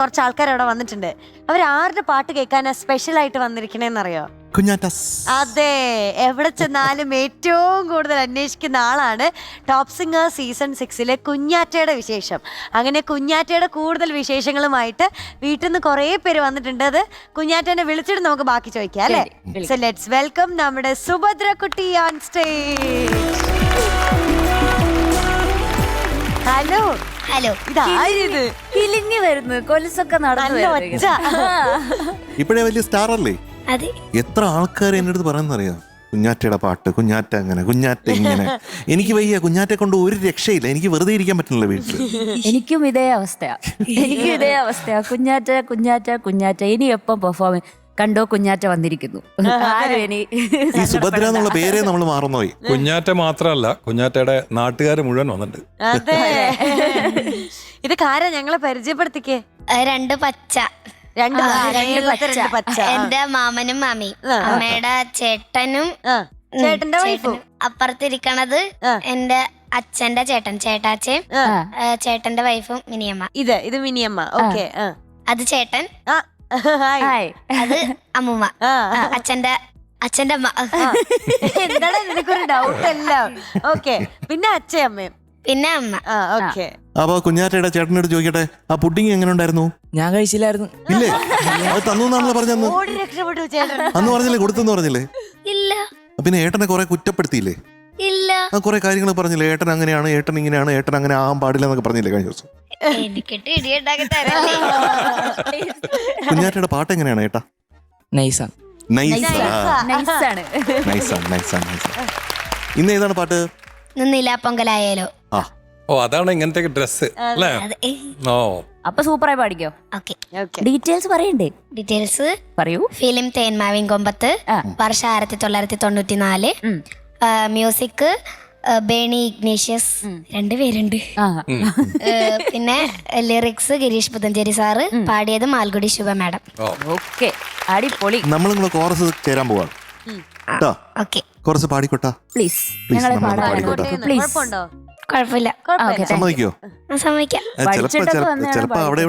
കുറച്ച് ആൾക്കാർ അവിടെ വന്നിട്ടുണ്ട്. അവർ ആരുടെ പാട്ട് കേൾക്കാനാ സ്പെഷ്യൽ ആയിട്ട് വന്നിരിക്കണേന്നറിയോ? കുഞ്ഞാറ്റസ്. അതെ എവിടെ ചെന്നാലും ഏറ്റവും കൂടുതൽ അന്വേഷിക്കുന്ന ആളാണ് ടോപ്പ് സിംഗർ സീസൺ സിക്സിലെ കുഞ്ഞാറ്റയുടെ വിശേഷം. അങ്ങനെ കുഞ്ഞാറ്റയുടെ കൂടുതൽ വിശേഷങ്ങളുമായിട്ട് വീട്ടിൽ നിന്ന് കുറേ പേര് വന്നിട്ടുണ്ട്. അത് കുഞ്ഞാറ്റനെ വിളിച്ചിട്ട് നമുക്ക് ബാക്കി ചോദിക്കാം അല്ലേ? സോ ലെറ്റ്സ് വെൽക്കം നമ്മുടെ സുഭദ്ര കുട്ടി ഓൺ സ്റ്റേജ് ഹലോ ഹലോ ഇതാരിത് കിളിഞ്ഞു വരുന്നു കൊലുസൊക്കെ നടന്നു ഇപ്പോഴേ വലിയ സ്റ്റാർ അല്ലേ? അതെ. എത്ര ആൾക്കാർ എന്റെ അടുത്ത് പറയുന്നറിയാം? കുഞ്ഞാറ്റയുടെ പാട്ട് കുഞ്ഞാറ്റ അങ്ങനെ കുഞ്ഞാറ്റ ഇങ്ങനെ. എനിക്ക് വയ്യ കുഞ്ഞാറ്റെ കൊണ്ട് ഒരു രക്ഷയില്ല. എനിക്ക് വെറുതെ ഇരിക്കാൻ പറ്റുന്നില്ല വീട്ടിൽ എനിക്കും ഇതേ അവസ്ഥയാ. എനിക്കും ഇതേ അവസ്ഥയാ. കുഞ്ഞാറ്റ കുഞ്ഞാറ്റ കുഞ്ഞാറ്റ. ഇനി എപ്പം പെർഫോം കണ്ടോ കുഞ്ഞാറ്റ വന്നിരിക്കുന്നു. ആരും ഇനി? ഈ സുഭദ്ര എന്നുള്ള പേരേ നമ്മൾ മാറുന്നോയി കുഞ്ഞാറ്റ മാത്രമല്ല കുഞ്ഞാറ്റയുടെ നാട്ടുകാർ മുഴുവൻ വന്നിട്ടുണ്ട്. അതെ. ഇത് കാര ഞങ്ങളെ പരിചയപ്പെടുത്തിക്കേ? രണ്ട് പച്ച. രണ്ട് ആ, പച്ച, രണ്ട് പച്ച. രണ്ട് പച്ച. ആ. എന്റെ മാമനും മാമിയും ആ. അമ്മയുടെ ചേട്ടനും ആ, ഉം, ചേട്ടന്റെ വൈഫും? ചേട്ടനും. അപ്പുറത്തിരിക്കണത് ആ. എന്റെ അച്ഛന്റെ ചേട്ടൻ ചേട്ടാച്ചയും ആ, ആ, ചേട്ടന്റെ വൈഫും മിനിയമ്മ. ഇത് ഇത് മിനിയമ്മ. ഓക്കെ അത് ചേട്ടൻ. Hi hi. അത് അമ്മുമ്മ. അച്ഛന്റെ അച്ഛന്റെ അമ്മ. എന്താണ് നിനക്കൊരു ഡൗട്ട് എല്ലാം ഓക്കെ പിന്നെ അച്ഛയമ്മയും പിന്നെ അമ്മ. ഓക്കെ അപ്പൊ കുഞ്ഞാറ്റയുടെ ചേട്ടനോട് ചോദിക്കട്ടെ ആ പുഡിങ് എങ്ങനെ ഉണ്ടായിരുന്നു ഞാൻ കഴിച്ചില്ലായിരുന്നു. ഇല്ലേ? അത് തന്നു എന്നാണല്ലോ പറഞ്ഞന്ന് ഓടി രക്ഷപ്പെട്ടു ചേട്ടൻ. അന്ന് പറഞ്ഞില്ലേ കൊടുത്തെന്ന് പറഞ്ഞില്ലേ? ഇല്ല. പിന്നെ ഏട്ടനെ കുറെ കുറ്റപ്പെടുത്തിയില്ലേ? ഇല്ല. ആ കുറെ കാര്യങ്ങൾ പറഞ്ഞില്ലേ? ഏട്ടൻ അങ്ങനെയാണ് ഏട്ടൻ ഇങ്ങനെയാണ് ഏട്ടൻ അങ്ങനെ ആകാൻ പാടില്ല എന്നൊക്കെ പറഞ്ഞില്ലേ കഴിഞ്ഞ ദിവസം? എനിക്കിട്ട് ഇടിയുണ്ടാക്കി തരല്ലേ കുഞ്ഞാറ്റയുടെ പാട്ട് എങ്ങനെയാണ് ഏട്ടാ? നൈസാണ് നൈസ്. നൈസാണ്. നൈസാണ് നൈസാണ് നൈസാണ് ഇന്ന് ഏതാണ് പാട്ട്? പൊങ്കലായാലോ. ആ. ഓ അതാണ് ഇങ്ങനത്തെ ഡ്രസ് അല്ലേ? അതെ. ഓ. അപ്പൊ സൂപ്പറായി പാടിക്കോ? ഓക്കെ. ഓക്കെ. ഡീറ്റെയിൽസ് പറയണ്ടേ? ഡീറ്റെയിൽസ്. പറയൂ. ഫിലിം തേന്മാവിൻ കൊമ്പത്ത് ആ. വർഷം ആയിരത്തി തൊള്ളായിരത്തി തൊണ്ണൂറ്റി നാല്. മ്യൂസിക് ബേണി ഇഗ്നേഷ്യസ് രണ്ടുപേരുണ്ട് പിന്നെ ലിറിക്സ് ഗിരീഷ് പുതഞ്ചേരി സാറ് പാടിയത് മാൽഗുഡി ശുഭ മാഡം ഓക്കെ. അടിപൊളി. നമ്മൾ കൂടെ കോറസ് ചേരാൻ പോവാണ്. ഓക്കെ. കോറസ് പാടിക്കോട്ടാ. പ്ലീസ് ഞങ്ങളെ പാടാൻ പാടിക്കോട്ടെ. പ്ലീസ് കുഴപ്പമില്ല. സമ്മതിക്കോ? സമ്മതിക്കാം. ചിലപ്പോ അവിടെ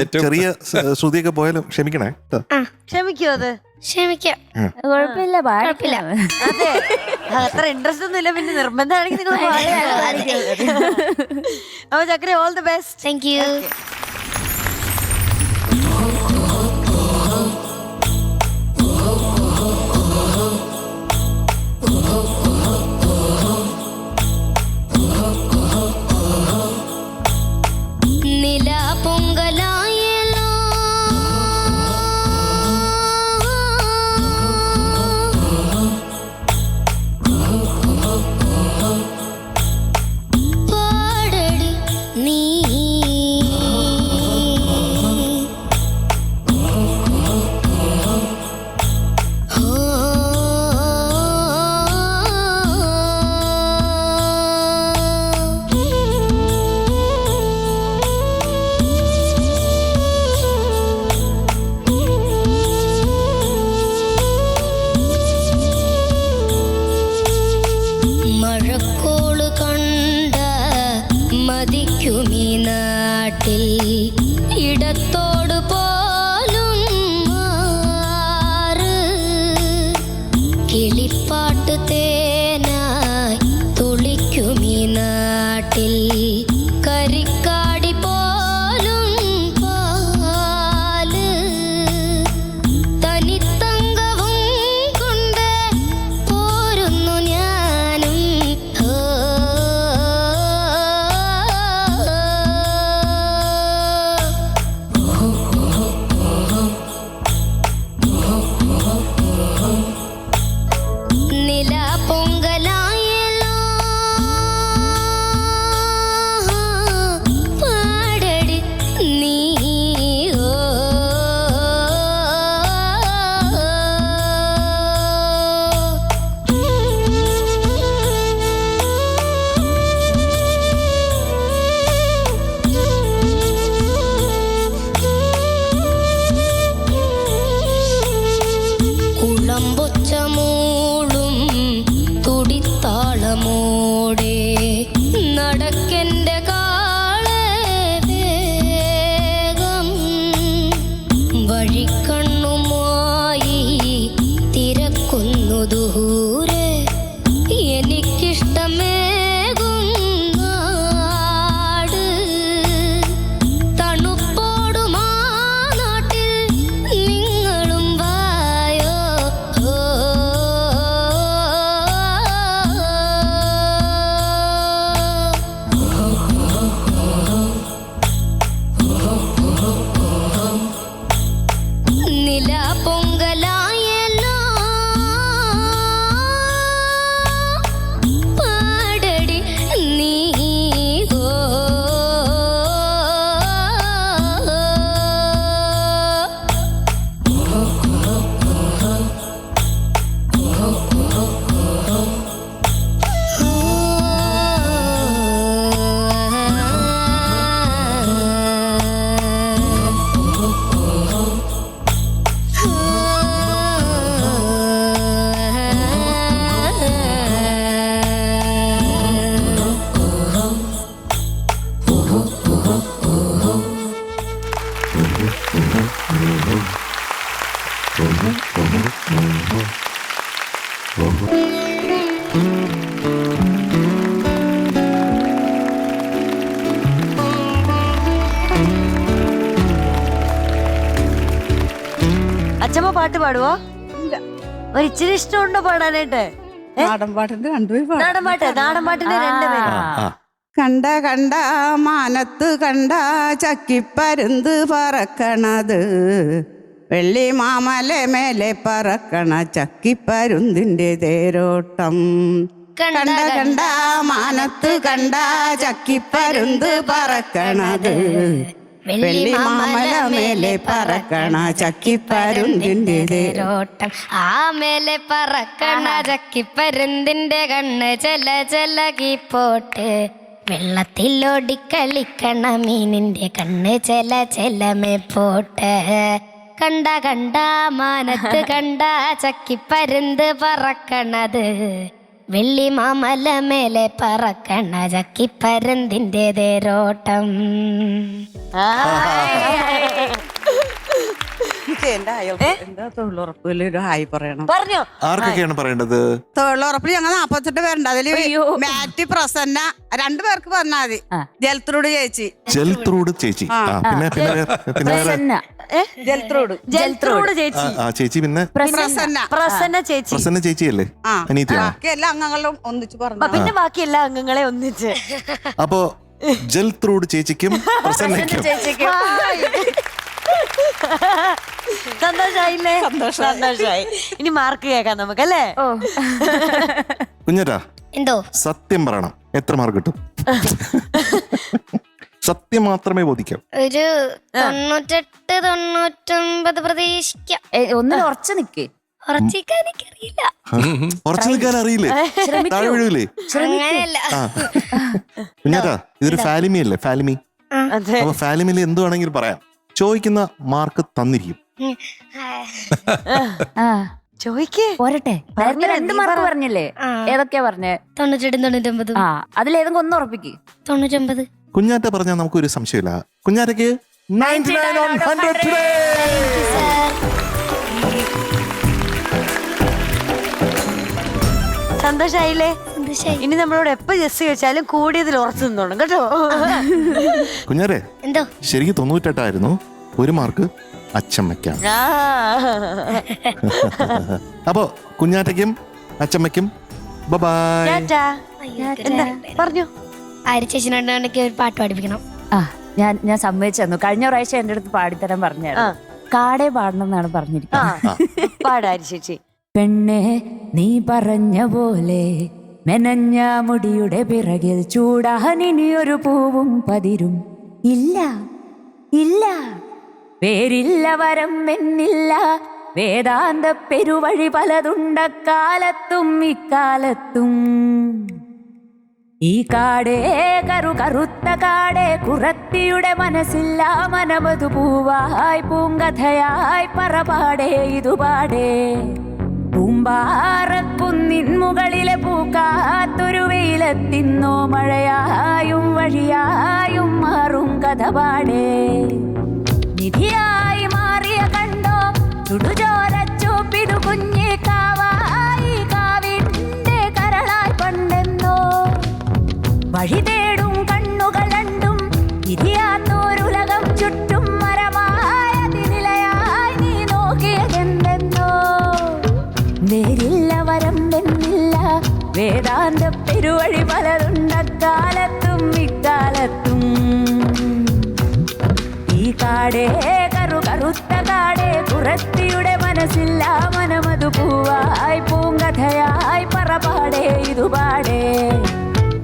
ഏറ്റവും- ചെറിയ ശ്രുതിയൊക്കെ പോയാലും ക്ഷമിക്കണേ. ക്ഷമിക്കോ അത്? ക്ഷമിക്കാം. കുഴപ്പമില്ല കുഴപ്പമില്ല. പാടില്ല. അതെ. അത്ര ഇൻട്രസ്റ്റ് ഒന്നും ഇല്ല പിന്നെ നിർബന്ധമാണെങ്കിൽ നിങ്ങൾ അപ്പൊ Chakri all the best thank you Oh. പാടുവോ? ഒരു ഇച്ചിരി ഇഷ്ടമുണ്ടോ പാടാനായിട്ട്? നാടൻ പാട്ടിന്റെ രണ്ടുപേരും പാടും. നാടൻ പാട്ട് നാടൻ പാട്ടിന്റെ രണ്ടുപേരും. ആ കണ്ട കണ്ട മാനത്ത് കണ്ട ചക്കിപ്പരുന്ത് പറക്കണത്. വെള്ളി മാമല മേലെ പറക്കണ ചക്കിപ്പരുന്തിന്റെ തേരോട്ടം. കണ്ട. കണ്ട മാനത്ത് കണ്ട ചക്കിപ്പരുന്ത് പറക്കണത്. വെള്ളി മാമല മേലെ പറക്കണ ചക്കിപ്പരുന്തിന്റെ തേരോട്ടം. ആ മേലെ പറക്കണ ചക്കിപ്പരുന്തിന്റെ കണ്ണ് ചെല ചെലകി പോട്ട്. വെള്ളത്തിലോടിക്കളിക്കണ മീനിന്റെ കണ്ണ് ചെല ചെലമേ പോട്ട്. കണ്ട കണ്ട മാനത്ത് കണ്ട ചക്കിപ്പരുന്ത് പറക്കണത്. വെള്ളി മാമല മേലെ പറക്കണ തേരോട്ടം. ഒരു ഹായ് പറയണം? പറഞ്ഞോ? ആർക്കൊക്കെയാണ് പറയേണ്ടത്? തൊഴിലുറപ്പിൽ ഞങ്ങൾ നാപ്പത്തെട്ട് പേരുണ്ട്. അതിൽ മാറ്റി പ്രസന്ന രണ്ടുപേർക്ക് പറഞ്ഞാൽ മതി. ആ. ജലത്രൂട് ചേച്ചി. ജൽത്രൂട് ചേച്ചി. ആ. പിന്നെ പിന്നെ ആ, ചേച്ചി. ആ ചേച്ചി പിന്നെ? പ്രസന്ന. പ്രസന്ന. ചേച്ചി. പ്രസന്ന ചേച്ചിയല്ലേ? ആ. ബാക്കി എല്ലാ അംഗങ്ങളും ഒന്നിച്ച് അപ്പൊ പറഞ്ഞു പിന്നെ ബാക്കി എല്ലാ അംഗങ്ങളെ ഒന്നിച്ച്. അപ്പോ ജൽത്രൂട് ചേച്ചിക്കും പ്രസന്നയ്ക്കും. ഹായ്. സന്തോഷായില്ലേ? സന്തോഷായി ഇനി മാർക്ക് കേൾക്കാം നമുക്ക് അല്ലേ? കുഞ്ഞറ്റാ എന്തോ? സത്യം പറയണം. എത്ര മാർക്ക് കിട്ടും? സത്യം മാത്രമേ ബോധിക്കാം. ഒരു തൊണ്ണൂറ്റെട്ട് തൊണ്ണൂറ്റൊമ്പത് പ്രതീക്ഷിക്കാം. ഏ, ഒന്നിൽ ഉറച്ചു നിക്ക്. ഉറച്ചിക്കാൻ എനിക്കറിയില്ല. ഉറച്ചു നിൽക്കാൻ അറിയില്ലേ? താഴെ വീഴൂലേ? അങ്ങനെയല്ല. ആ. കുഞ്ഞാറ്റാ ഇതൊരു ഫാലിമി അല്ലേ ഫാലിമി. അതെ. അപ്പൊ ഫാലിമിയിൽ എന്ത് വേണമെങ്കിലും പറയാം. ചോദിക്കുന്ന മാർക്ക് തന്നിരിക്കും. ഉം. ആ. ചോയ്ക്ക് പോരട്ടെ. നേരത്തെ പറഞ്ഞില്ലേ, രണ്ട് നീ മാർക്ക് പറ. പറഞ്ഞില്ലേ? ആ. ഏതൊക്കെയാ പറഞ്ഞേ? തൊണ്ണൂറ്റെട്ടും തൊണ്ണൂറ്റൊമ്പതും. ആ അതിലേതെങ്കിലും ഒന്ന് ഉറപ്പിക്ക്. തൊണ്ണൂറ്റൊമ്പത്. കുഞ്ഞാറ്റ പറഞ്ഞാൽ നമുക്കൊരു സംശയമില്ല കുഞ്ഞാറ്റയ്ക്ക് 99 on 100 today. സന്തോഷായില്ലേ സന്തോഷായി ഇനി നമ്മളോട് എപ്പോ ജസ് ചോദിച്ചാലും കൂടിയതിൽ ഉറച്ചു നിന്നോളും കേട്ടോ കുഞ്ഞാരെ എന്തോ ശരിക്കും തൊണ്ണൂറ്റെട്ടായിരുന്നു ഒരു മാർക്ക് അച്ചമ്മയ്ക്കാണ്. അപ്പോ കുഞ്ഞാറ്റയ്ക്കും അച്ചമ്മയ്ക്കും ബബായ് പറഞ്ഞു ഒരു പാട്ട് പാടിപ്പിക്കണം. ആ ഞാൻ ഞാൻ സമ്മതിച്ചു തന്നു കഴിഞ്ഞ പ്രാവശ്യം എന്റെ അടുത്ത് പാടിത്തരാൻ ആ. പറഞ്ഞായിരുന്നു കാടേ പാടണം എന്നാണ് ആ പറഞ്ഞിരിക്കുന്നത് പാടാരി ചേച്ചി പെണ്ണെ നീ പറഞ്ഞ പോലെ മെനഞ്ഞ മുടിയുടെ പിറകിൽ ചൂടാനിനി ഒരു പൂവും പതിരും. ഇല്ല ഇല്ല. പേരില്ല വരം എന്നില്ല. വേദാന്ത പെരുവഴി പലതുണ്ടക്കാലത്തും ഇക്കാലത്തും. ഈ കാടേ കറു കറുത്ത കാടേ കുറത്തിയുടെ മനസ്സില്ല മനമതു പൂവായി പൂങ്കഥയായി പറപാടേ ഇതുപാടേ. പൂമ്പാറക്കുന്നിൻ മുകളിലെ പൂക്കാത്തൊരു വെയിലെത്തിന്നോ മഴയായും വഴിയായും മാറും കഥപാടേ. നിധിയായി മാറിയ കണ്ടോ ചുടുചോരച്ചൂപ്പിതു വഴി തേടും കണ്ണുകൾ രണ്ടും ഇരിയാത്തോരുലകം ചുറ്റും മരമായ നിലയായി നീ നോക്കിയതെന്തെന്നോ? നേരില്ല വരം വെന്നില്ല വേദാന്ത പെരുവഴി പലരുണ്ടക്കാലത്തും ഇക്കാലത്തും. ഈ കാടേ കറു കറുത്ത കാടേ കുറത്തിയുടെ മനസ്സില്ല മനമതു പൂവായി പൂങ്കഥയായി പറപാടേ ഇതുപാടേ.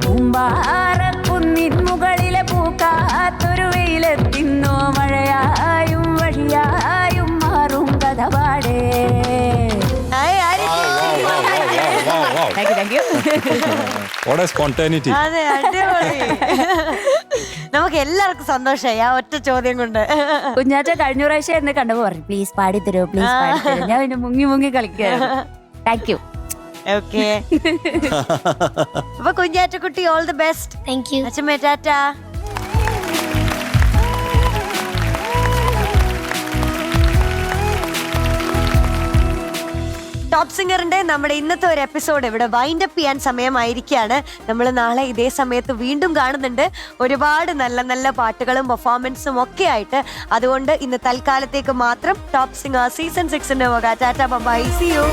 പൂമ്പാറക്കുന്നിൻ മുകളിലെ പൂക്കാത്തൊരു വെയിലെത്തിന്നോ മഴയായും വഴിയായും മാറും കഥ പാടേ അതെ അടിപൊളി. നമുക്ക് എല്ലാവർക്കും സന്തോഷമായി ആ ഒറ്റ ചോദ്യം കൊണ്ട്. കുഞ്ഞാറ്റ കഴിഞ്ഞ പ്രാവശ്യം എന്നെ കണ്ടപ്പോ പറഞ്ഞു പ്ലീസ് പാടിത്തരോ പ്ലീസ് ഞാൻ പിന്നെ മുങ്ങി മുങ്ങി കളിക്കുകയായിരുന്നു. താങ്ക് യു ഓക്കെ അപ്പൊ കുഞ്ഞാറ്റക്കുട്ടി all the best thank you അച്ഛമ്മേ ടാറ്റ. ടോപ്പ് സിംഗറിന്റെ നമ്മുടെ ഇന്നത്തെ ഒരു എപ്പിസോഡ് ഇവിടെ വൈൻഡ് അപ്പ് ചെയ്യാൻ സമയമായിരിക്കുകയാണ്. നമ്മൾ നാളെ ഇതേ സമയത്ത് വീണ്ടും കാണുന്നുണ്ട്. ഒരുപാട് നല്ല നല്ല പാട്ടുകളും പെർഫോമൻസും ഒക്കെ ആയിട്ട്. അതുകൊണ്ട് ഇന്ന് തൽക്കാലത്തേക്ക് മാത്രം ടോപ്പ് സിംഗർ സീസൺ സിക്സിന്റെ വക ടാറ്റ ബൈ സി യു